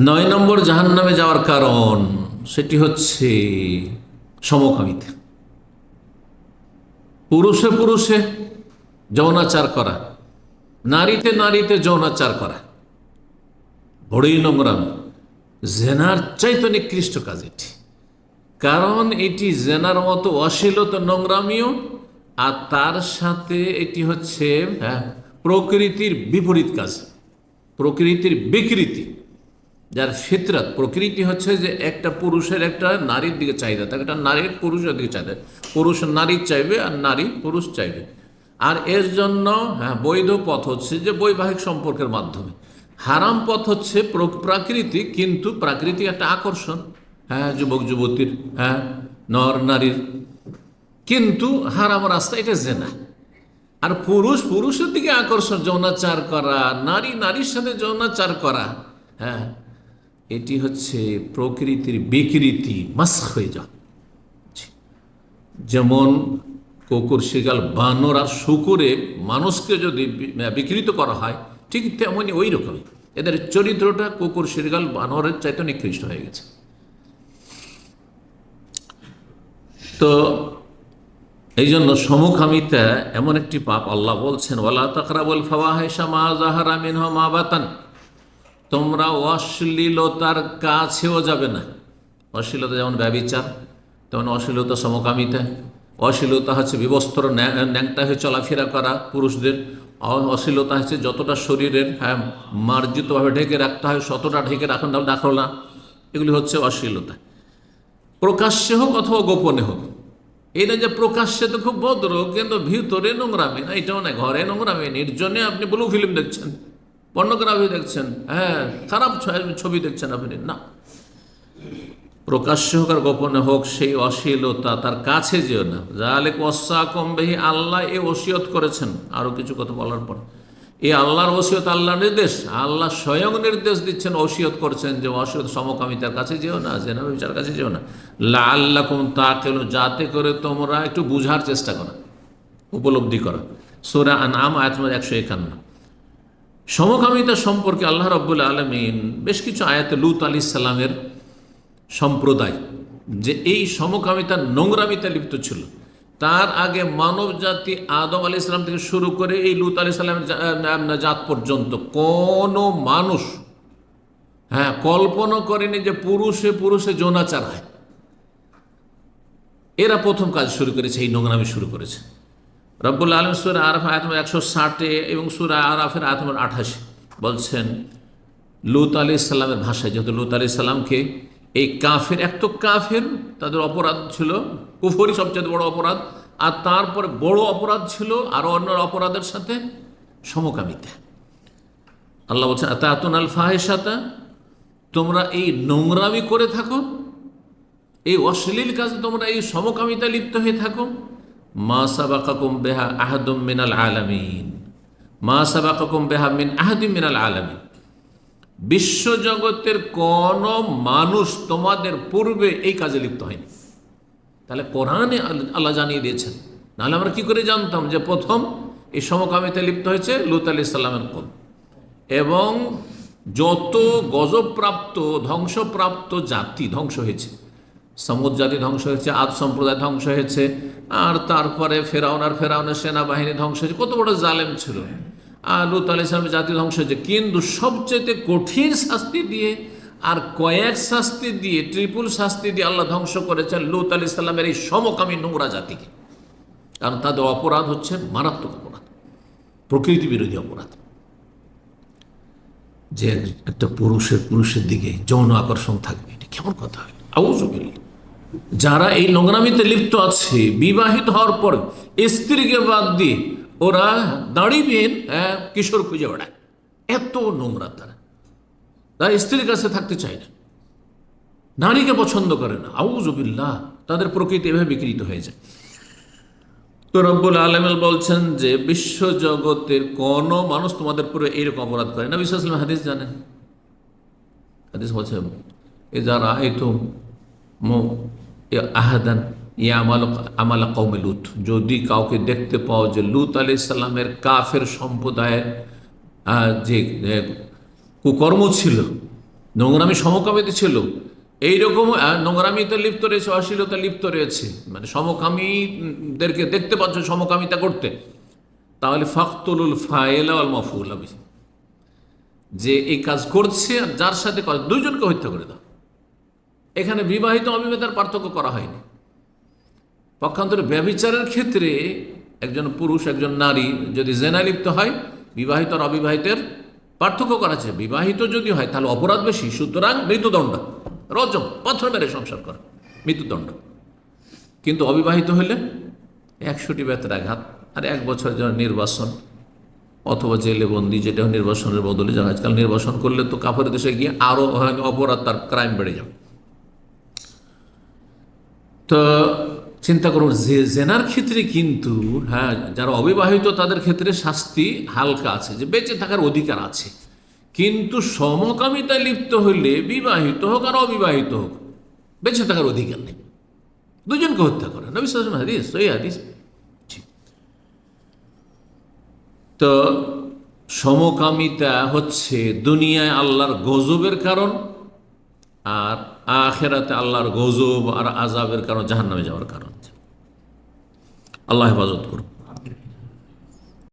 নয় নম্বর জাহান নামে যাওয়ার কারণ সেটি হচ্ছে সমকামিতা। পুরুষে পুরুষে যৌনাচার করা নারীতে নারীতে যৌনাচার করা। বড়ই নোংরাম। জেনার চাইতে নিকৃষ্ট কাজ এটি। কারণ এটি জেনার মতো অশ্লীলতা নোংরামিও আর তার সাথে এটি হচ্ছে হ্যাঁ, প্রকৃতির বিপরীত কাজ প্রকৃতির বিকৃতি। যার ফিতরাত, প্রকৃতি হচ্ছে যে একটা পুরুষের একটা নারীর দিকে চাহিদা থাকে একটা নারীর পুরুষের দিকে চাহিদা। পুরুষ নারীর চাইবে আর নারী পুরুষ চাইবে। আর এর জন্য হ্যাঁ বৈধ পথ হচ্ছে যে বৈবাহিক সম্পর্কের মাধ্যমে। হারাম পথ হচ্ছে প্রাকৃতিক কিন্তু প্রাকৃতিক একটা আকর্ষণ হ্যাঁ যুবক, যুবতীর হ্যাঁ নর, নারীর। কিন্তু হারাম রাস্তা, এটা জেনা। আর পুরুষ, পুরুষের দিকে আকর্ষণ, যৌনাচার করা, নারী, নারীর সাথে যৌনাচার করা হ্যাঁ এটি হচ্ছে প্রকৃতির বিকৃতি মাস হয়ে যাওয়া। যেমন কুকুর শিগাল বানর আর শুকুরে মানুষকে যদি বিকৃত করা হয়, ঠিক তেমনই ওই রকমই। এদের চরিত্রটা কুকুর শিরগাল বানরের চাইতে নিকৃষ্ট হয়ে গেছে। তো এই জন্য সমকামিতা এমন একটি পাপ আল্লাহ বলছেন, ওয়ালা তাকরাবুল ফাওয়াহিশা মা জাহারা মিনহা মা বাতান। তোমরা অশ্লীলতার কাছেও যাবে না। অশ্লীলতা যেমন ব্যবিচার, তেমন অশ্লীলতা সমকামিতা। অশ্লীলতা হচ্ছে বিবস্ত্র, ন্যা- ন্যাংটা হয়ে চলাফেরা করা পুরুষদের। অশ্লীলতা হচ্ছে যতটা শরীরের হ্যাঁ মার্জিতভাবে ঢেকে রাখতে হয়, ততটা ঢেকে রাখুন রাখো না। এগুলি হচ্ছে অশ্লীলতা। প্রকাশ্যে হোক অথবা গোপনে হোক। না যে প্রকাশ্যে তো খুব ভদ্র, কিন্তু ভিতরে নোংরামি না, এটাও না, ঘরে নোংরামি, নির্জনে আপনি ব্লু ফিল্ম দেখছেন। পর্নোগ্রাফি দেখছেন? হ্যাঁ খারাপ ছবি দেখছেন আপনি, না। প্রকাশ্য হোক আর গোপনে হোক, সেই অশ্লীলতা তার কাছে যেও না। জালেক অসা কমবেহি আল্লাহ, এ ওসিয়ত করেছেন। আরও কিছু কথা বলার পর। এই আল্লাহর ওসিয়ত আল্লাহ নির্দেশ। আল্লাহ স্বয়ং নির্দেশ দিচ্ছেন, ওসিয়ত করছেন যে অসিয়ত সমকামিতার কাছে যেও না, জেনা বিচার কাছে যেও না। লা আল্লাহ কুম তা কেন যাতে করে তোমরা একটু বুঝার চেষ্টা করা, উপলব্ধি করা। সোরা আন আম আয়াত একশো একান্ন। সমকামিতা সম্পর্কে আল্লাহ রব্বুল আলমিন বেশ কিছু আয়াতে লুত আলি সাল্লামের সম্প্রদায়, যে এই সমকামিতা নোংরামিতা লিপ্ত ছিল। তার আগে মানব জাতি আদম আলি ইসলাম থেকে শুরু করে এই লুত আলি সাল্লামের জাত পর্যন্ত কোনো মানুষ হ্যাঁ কল্পনা করেনি যে পুরুষে পুরুষে যৌনাচার হয়। এরা প্রথম কাজ শুরু করেছে, এই নোংরামি শুরু করেছে। রব্বুল আলম সুরা আরফ আয়াত নম্বর একশো ষাটে এবং সুরা আরাফের আয়াত নম্বর আঠাশে বলছেন, লুত আলি ইসলামের ভাষায়, যেহেতু লুত আলি ইসলামকে এই কাফের, এক তো কাফের, তাদের অপরাধ ছিল, কুফরি সবচেয়ে বড় অপরাধ, আর তারপর বড় অপরাধ ছিল আরও অন্য অপরাধের সাথে সমকামিতা। আল্লাহ বলছেন, আতাতুন আল ফাহেসাতা তোমরা এই নোংরামি করে থাকো, এই অশ্লীল কাজে তোমরা এই সমকামিতা লিপ্ত হয়ে থাকো মা সাবাকাকুম বেহা আহাদুম মিনাল আলামিন। মা সাবাকাকুম বেহা মিন আহাদিম মিনাল আলামিন। বিশ্বজগতের কোন মানুষ তোমাদের পূর্বে এই কাজে লিপ্ত হয়নি। তাহলে কোরআনে আল- আল্লাহ জানিয়ে দিয়েছেন। নাহলে আমরা কি করে জানতাম যে প্রথম এই সমকামিতে লিপ্ত হয়েছে লুত আলি সাল্লামের কম এবং যত গজবপ্রাপ্ত, ধ্বংসপ্রাপ্ত জাতি ধ্বংস হয়েছে। সমুদ জাতি ধ্বংস হয়েছে, আদ সম্প্রদায় ধ্বংস হয়েছে, আর তারপরে ফেরাউন আর ফেরাউনের সেনাবাহিনী ধ্বংস হয়েছে। কত বড় জালেম ছিল। আর লুত আলি ইসলামের জাতি ধ্বংস হয়েছে। কিন্তু সবচেয়ে কঠিন শাস্তি দিয়ে আর কয়েক শাস্তি দিয়ে, ট্রিপুল শাস্তি দিয়ে আল্লাহ ধ্বংস করেছেন লুত আলি ইসলামের এই সমকামী নোংরা জাতিকে। কারণ তাদের অপরাধ হচ্ছে মারাত্মক অপরাধ, প্রকৃতি বিরোধী অপরাধ। যে একটা পুরুষের পুরুষের দিকে যৌন আকর্ষণ থাকবে, এটা কেমন কথা হয়? আউজবিল যারা এই নোংরামিতে লিপ্ত আছে, বিবাহিত হওয়ার পর স্ত্রীকে বাদ দিয়ে ওরা দাঁড়িয়ে কিশোর খুঁজে বেড়ায়। এত নোংরা তারা। তারা স্ত্রীর কাছে থাকতে চায় না। নারীকে পছন্দ করে না। আউ আউজবিল্লাহ তাদের প্রকৃতি এভাবে বিকৃত হয়ে যায়। তো রব্বুল আলমেল বলছেন যে বিশ্ব জগতের কোনো মানুষ তোমাদের পুরো এইরকম অপরাধ করে না। বিশ্বাস হাদিস জানেন। হাদিস বলছে এ যারা এই তো আহাদান আমাল কৌমে লুত। যদি কাউকে দেখতে পাও যে লুত আলি ইসলামের কাফের সম্প্রদায়ের যে কুকর্ম ছিল, নোংরামি সমকামিতে ছিল, এইরকম নোংরামিতে লিপ্ত রয়েছে, অশ্লীলতা লিপ্ত রয়েছে মানে সমকামীদেরকে দেখতে পাচ্ছ সমকামিতা করতে, তাহলে ফাকতুলুল ফায়েলা আল যে এই কাজ করছে আর যার সাথে দুইজনকে হত্যা করে দাও। এখানে বিবাহিত অবিবাহিতার পার্থক্য করা হয়নি। পক্ষান্তরে ব্যবিচারের ক্ষেত্রে একজন পুরুষ, একজন নারী যদি জেনা লিপ্ত হয়, বিবাহিত আর অবিবাহিতের পার্থক্য করা আছে। বিবাহিত যদি হয়, তাহলে অপরাধ বেশি। সুতরাং মৃত্যুদণ্ড, রজম পাথর মেরে সংসার করা, মৃত্যুদণ্ড। কিন্তু অবিবাহিত হলে একশোটি বেতের আঘাত আর এক বছর যেন নির্বাসন, অথবা জেলে বন্দি, যেটা নির্বাসনের বদলে যাবে আজকাল নির্বাসন করলে তো কাপড়ের দেশে গিয়ে আরও অপরাধ তার ক্রাইম বেড়ে যাবে। তো চিন্তা করুন, যে জেনার ক্ষেত্রে কিন্তু হ্যাঁ যারা অবিবাহিত তাদের ক্ষেত্রে শাস্তি হালকা আছে, যে বেঁচে থাকার অধিকার আছে। কিন্তু সমকামিতায় লিপ্ত হইলে বিবাহিত হোক আর অবিবাহিত হোক, বেঁচে থাকার অধিকার নেই। দুজনকে হত্যা করে, নবী সালাম হাদিস ওই হাদিস। তো সমকামিতা হচ্ছে দুনিয়ায় আল্লাহর গজবের কারণ আর আখেরাতে আল্লাহর গজব আর আজাবের কারণ জাহান্নামে যাওয়ার কারণ আল্লাহ হেফাজত করুন।